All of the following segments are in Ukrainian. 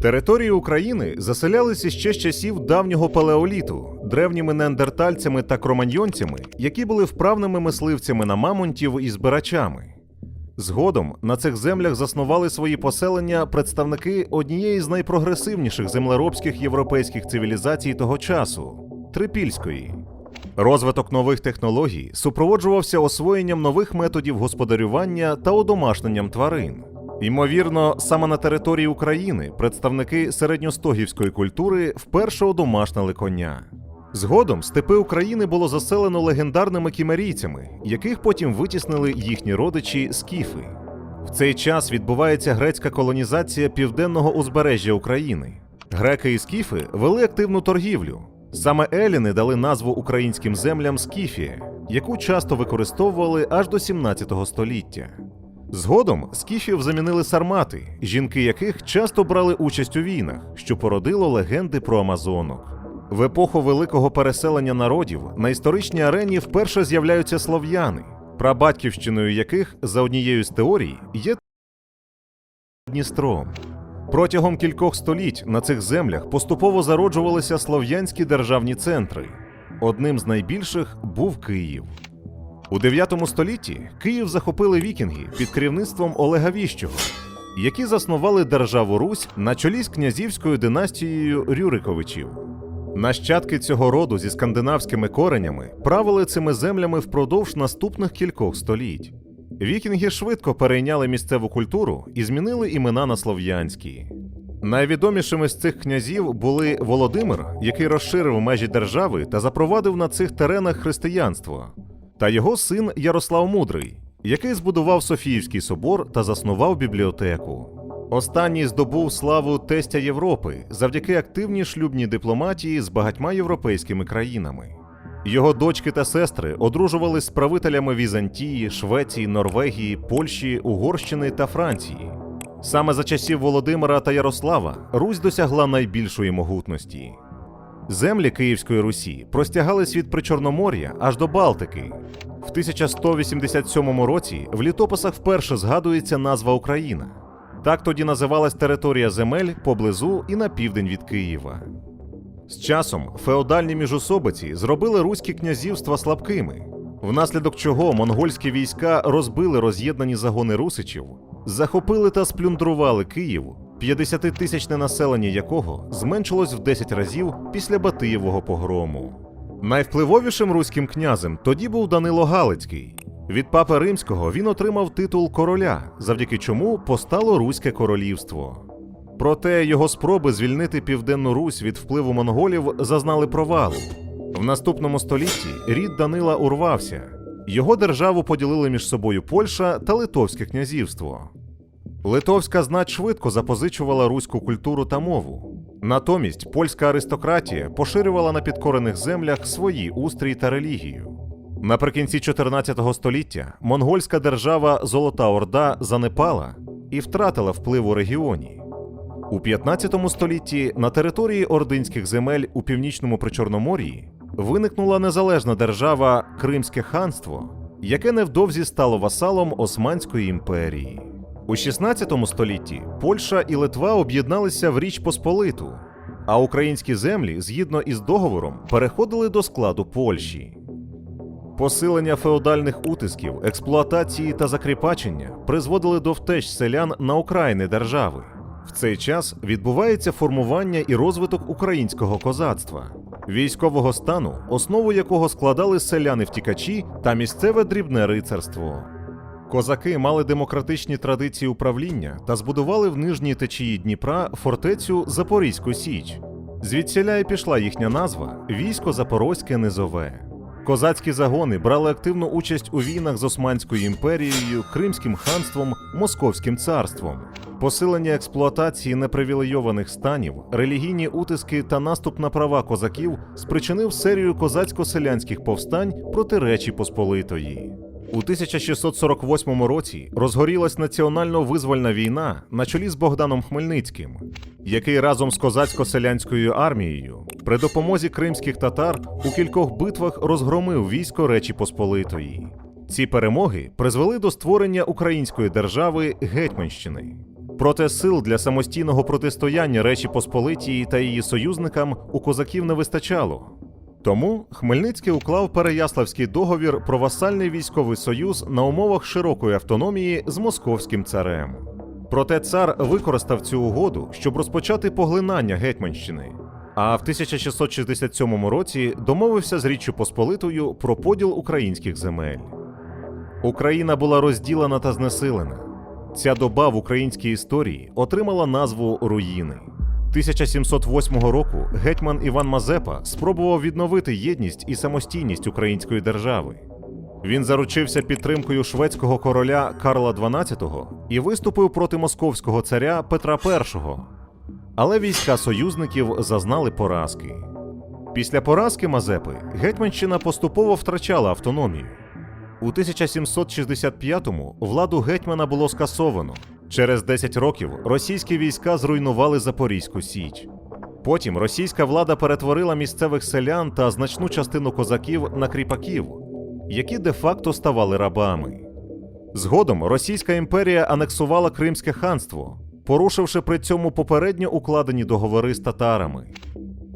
Території України заселялися ще з часів давнього палеоліту, древніми неандертальцями та кроманьйонцями, які були вправними мисливцями на мамонтів і збирачами. Згодом на цих землях заснували свої поселення представники однієї з найпрогресивніших землеробських європейських цивілізацій того часу трипільської. Розвиток нових технологій супроводжувався освоєнням нових методів господарювання та одомашненням тварин. Ймовірно, саме на території України представники середньостогівської культури вперше одомашнили коня. Згодом степи України було заселено легендарними кімерійцями, яких потім витіснили їхні родичі скіфи. В цей час відбувається грецька колонізація південного узбережжя України. Греки і скіфи вели активну торгівлю. Саме еліни дали назву українським землям Скіфія, яку часто використовували аж до 17 століття. Згодом скіфів замінили сармати, жінки яких часто брали участь у війнах, що породило легенди про амазонок. В епоху великого переселення народів на історичній арені вперше з'являються слов'яни, прабатьківщиною яких, за однією з теорій, є Дністром. Протягом кількох століть на цих землях поступово зароджувалися слов'янські державні центри. Одним з найбільших був Київ. У 9 столітті Київ захопили вікінги під керівництвом Олега Віщого, які заснували державу Русь на чолі з князівською династією Рюриковичів. Нащадки цього роду зі скандинавськими коренями правили цими землями впродовж наступних кількох століть. Вікінги швидко перейняли місцеву культуру і змінили імена на слов'янські. Найвідомішими з цих князів були Володимир, який розширив межі держави та запровадив на цих теренах християнство, та його син Ярослав Мудрий, який збудував Софіївський собор та заснував бібліотеку. Останній здобув славу тестя Європи завдяки активній шлюбній дипломатії з багатьма європейськими країнами. Його дочки та сестри одружувались з правителями Візантії, Швеції, Норвегії, Польщі, Угорщини та Франції. Саме за часів Володимира та Ярослава Русь досягла найбільшої могутності. Землі Київської Русі простягались від Причорномор'я аж до Балтики. В 1187 році в літописах вперше згадується назва Україна. Так тоді називалась територія земель поблизу і на південь від Києва. З часом феодальні міжособиці зробили руські князівства слабкими, внаслідок чого монгольські війська розбили роз'єднані загони русичів, захопили та сплюндрували Київ, 50-тисячне населення якого зменшилось в 10 разів після Батиєвого погрому. Найвпливовішим руським князем тоді був Данило Галицький. Від папи римського він отримав титул короля, завдяки чому постало Руське королівство. Проте його спроби звільнити Південну Русь від впливу монголів зазнали провалу. В наступному столітті рід Данила урвався. Його державу поділили між собою Польща та Литовське князівство. Литовська знать швидко запозичувала руську культуру та мову. Натомість польська аристократія поширювала на підкорених землях свої устрій та релігію. Наприкінці 14 століття монгольська держава Золота Орда занепала і втратила вплив у регіоні. У 15 столітті на території ординських земель у північному Причорномор'ї виникнула незалежна держава Кримське ханство, яке невдовзі стало васалом Османської імперії. У 16 столітті Польща і Литва об'єдналися в Річ Посполиту, а українські землі, згідно із договором, переходили до складу Польщі. Посилення феодальних утисків, експлуатації та закріпачення призводили до втеч селян на окраїни держави. В цей час відбувається формування і розвиток українського козацтва, військового стану, основу якого складали селяни-втікачі та місцеве дрібне рицарство. Козаки мали демократичні традиції управління та збудували в нижній течії Дніпра фортецю Запорізьку Січ. Звідсіля й пішла їхня назва військо Запорозьке Низове. Козацькі загони брали активну участь у війнах з Османською імперією, Кримським ханством, Московським царством. Посилення експлуатації непривілейованих станів, релігійні утиски та наступ на права козаків спричинив серію козацько-селянських повстань проти Речі Посполитої. У 1648 році розгорілась національно-визвольна війна на чолі з Богданом Хмельницьким, який разом з козацько-селянською армією при допомозі кримських татар у кількох битвах розгромив військо Речі Посполитої. Ці перемоги призвели до створення української держави Гетьманщини. Проте сил для самостійного протистояння Речі Посполитій та її союзникам у козаків не вистачало. Тому Хмельницький уклав Переяславський договір про васальний військовий союз на умовах широкої автономії з московським царем. Проте цар використав цю угоду, щоб розпочати поглинання Гетьманщини. А в 1667 році домовився з Річчю Посполитою про поділ українських земель. Україна була розділена та знесилена. Ця доба в українській історії отримала назву руїни. 1708 року гетьман Іван Мазепа спробував відновити єдність і самостійність української держави. Він заручився підтримкою шведського короля Карла XII і виступив проти московського царя Петра І. Але війська союзників зазнали поразки. Після поразки Мазепи Гетьманщина поступово втрачала автономію. У 1765-му владу гетьмана було скасовано. Через 10 років російські війська зруйнували Запорізьку Січ. Потім російська влада перетворила місцевих селян та значну частину козаків на кріпаків, які де-факто ставали рабами. Згодом Російська імперія анексувала Кримське ханство, порушивши при цьому попередньо укладені договори з татарами.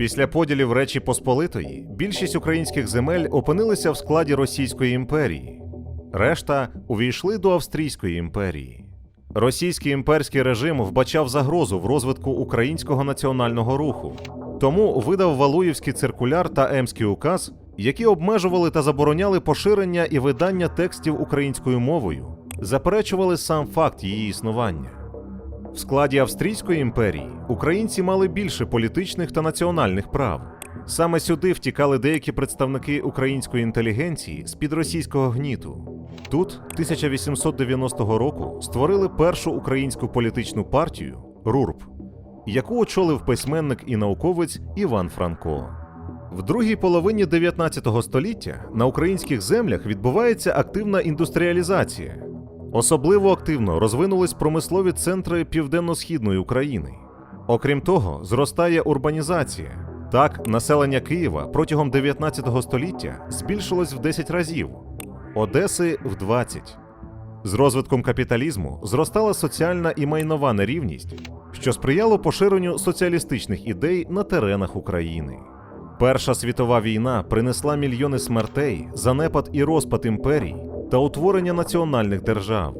Після поділів Речі Посполитої більшість українських земель опинилися в складі Російської імперії, решта увійшли до Австрійської імперії. Російський імперський режим вбачав загрозу в розвитку українського національного руху, тому видав Валуївський циркуляр та Емський указ, які обмежували та забороняли поширення і видання текстів українською мовою, заперечували сам факт її існування. В складі Австрійської імперії українці мали більше політичних та національних прав. Саме сюди втікали деякі представники української інтелігенції з під російського гніту. Тут 1890 року створили першу українську політичну партію РУРП, яку очолив письменник і науковець Іван Франко. В другій половині 19 століття на українських землях відбувається активна індустріалізація. Особливо активно розвинулись промислові центри південно-східної України. Окрім того, зростає урбанізація. Так, населення Києва протягом 19 століття збільшилось в 10 разів, Одеси в 20. З розвитком капіталізму зростала соціальна і майнова нерівність, що сприяло поширенню соціалістичних ідей на теренах України. Перша світова війна принесла мільйони смертей, занепад і розпад імперій та утворення національних держав.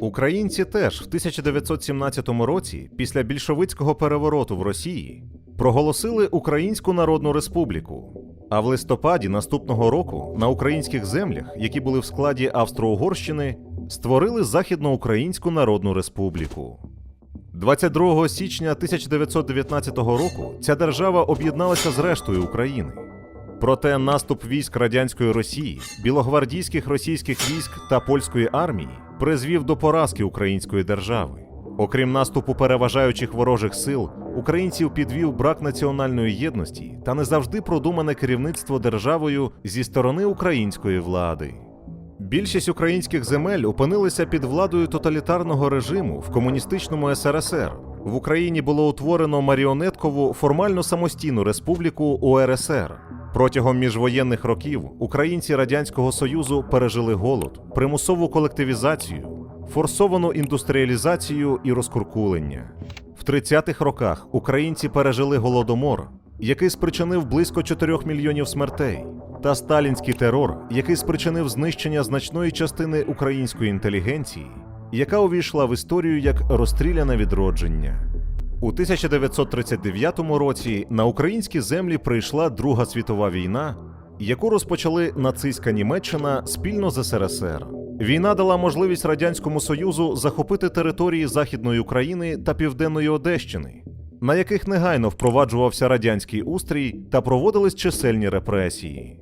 Українці теж в 1917 році, після більшовицького перевороту в Росії, проголосили Українську Народну Республіку. А в листопаді наступного року на українських землях, які були в складі Австро-Угорщини, створили Західноукраїнську Народну Республіку. 22 січня 1919 року ця держава об'єдналася з рештою України. Проте наступ військ радянської Росії, білогвардійських російських військ та польської армії призвів до поразки української держави. Окрім наступу переважаючих ворожих сил, українців підвів брак національної єдності та не завжди продумане керівництво державою зі сторони української влади. Більшість українських земель опинилися під владою тоталітарного режиму в комуністичному СРСР. В Україні було утворено маріонеткову формально самостійну республіку УРСР. Протягом міжвоєнних років українці Радянського Союзу пережили голод, примусову колективізацію, форсовану індустріалізацію і розкуркулення. В 30-х роках українці пережили голодомор, який спричинив близько 4 мільйонів смертей, та сталінський терор, який спричинив знищення значної частини української інтелігенції, яка увійшла в історію як розстріляне відродження. У 1939 році на українські землі прийшла Друга світова війна, яку розпочали нацистська Німеччина спільно з СРСР. Війна дала можливість Радянському Союзу захопити території Західної України та Південної Одещини, на яких негайно впроваджувався радянський устрій та проводились чисельні репресії.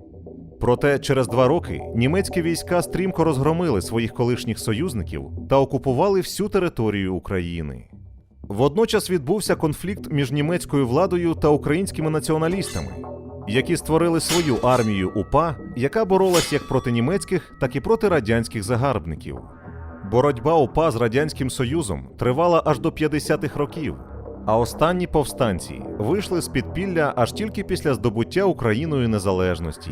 Проте через два роки німецькі війська стрімко розгромили своїх колишніх союзників та окупували всю територію України. Водночас відбувся конфлікт між німецькою владою та українськими націоналістами, які створили свою армію УПА, яка боролась як проти німецьких, так і проти радянських загарбників. Боротьба УПА з Радянським Союзом тривала аж до 50-х років, а останні повстанці вийшли з підпілля аж тільки після здобуття Україною незалежності.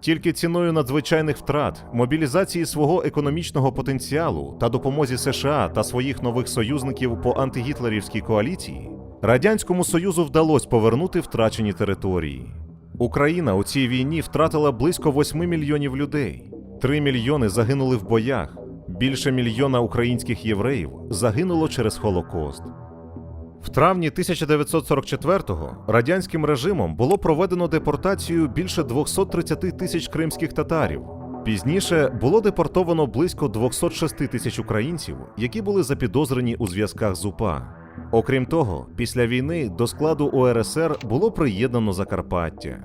Тільки ціною надзвичайних втрат, мобілізації свого економічного потенціалу та допомозі США та своїх нових союзників по антигітлерівській коаліції Радянському Союзу вдалося повернути втрачені території. Україна у цій війні втратила близько 8 мільйонів людей. 3 мільйони загинули в боях. Більше мільйона українських євреїв загинуло через Холокост. В травні 1944-го радянським режимом було проведено депортацію більше 230 тисяч кримських татарів. Пізніше було депортовано близько 206 тисяч українців, які були запідозрені у зв'язках з УПА. Окрім того, після війни до складу УРСР було приєднано Закарпаття.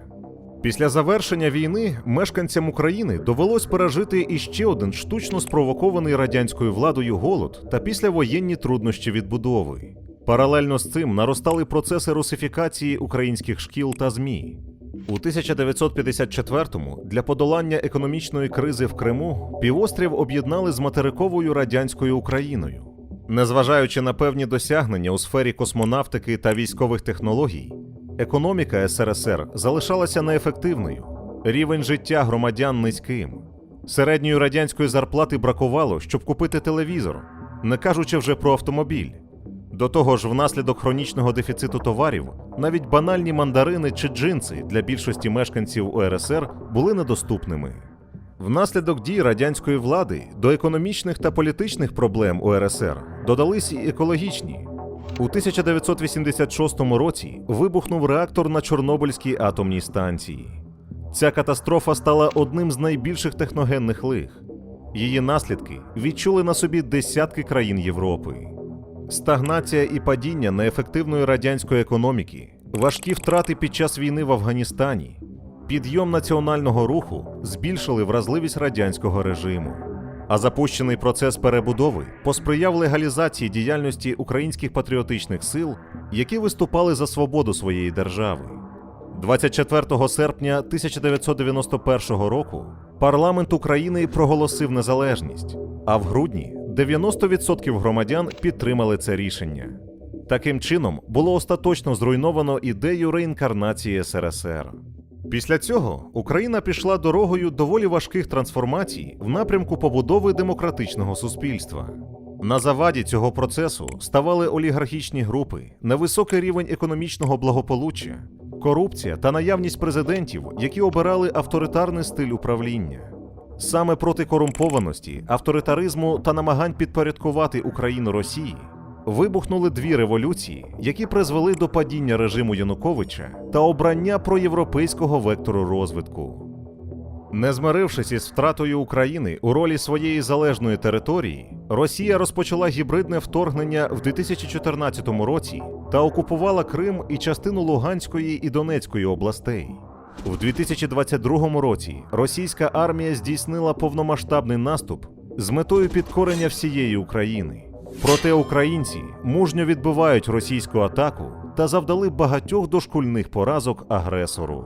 Після завершення війни мешканцям України довелось пережити іще один штучно спровокований радянською владою голод та післявоєнні труднощі відбудови. Паралельно з цим наростали процеси русифікації українських шкіл та ЗМІ. У 1954-му для подолання економічної кризи в Криму півострів об'єднали з материковою радянською Україною. Незважаючи на певні досягнення у сфері космонавтики та військових технологій, економіка СРСР залишалася неефективною, рівень життя громадян низьким. Середньої радянської зарплати бракувало, щоб купити телевізор, не кажучи вже про автомобіль. До того ж, внаслідок хронічного дефіциту товарів, навіть банальні мандарини чи джинси для більшості мешканців УРСР були недоступними. Внаслідок дій радянської влади до економічних та політичних проблем УРСР додались і екологічні. У 1986 році вибухнув реактор на Чорнобильській атомній станції. Ця катастрофа стала одним з найбільших техногенних лих. Її наслідки відчули на собі десятки країн Європи. Стагнація і падіння неефективної радянської економіки, важкі втрати під час війни в Афганістані, підйом національного руху збільшили вразливість радянського режиму. А запущений процес перебудови посприяв легалізації діяльності українських патріотичних сил, які виступали за свободу своєї держави. 24 серпня 1991 року парламент України проголосив незалежність, а в грудні 90% громадян підтримали це рішення. Таким чином було остаточно зруйновано ідею реінкарнації СРСР. Після цього Україна пішла дорогою доволі важких трансформацій в напрямку побудови демократичного суспільства. На заваді цього процесу ставали олігархічні групи, невисокий рівень економічного благополуччя, корупція та наявність президентів, які обирали авторитарний стиль управління. Саме проти корумпованості, авторитаризму та намагань підпорядкувати Україну Росії вибухнули дві революції, які призвели до падіння режиму Януковича та обрання проєвропейського вектору розвитку. Не змирившись із втратою України у ролі своєї залежної території, Росія розпочала гібридне вторгнення в 2014 році та окупувала Крим і частину Луганської і Донецької областей. В 2022 році російська армія здійснила повномасштабний наступ з метою підкорення всієї України. Проте українці мужньо відбивають російську атаку та завдали багатьох дошкульних поразок агресору.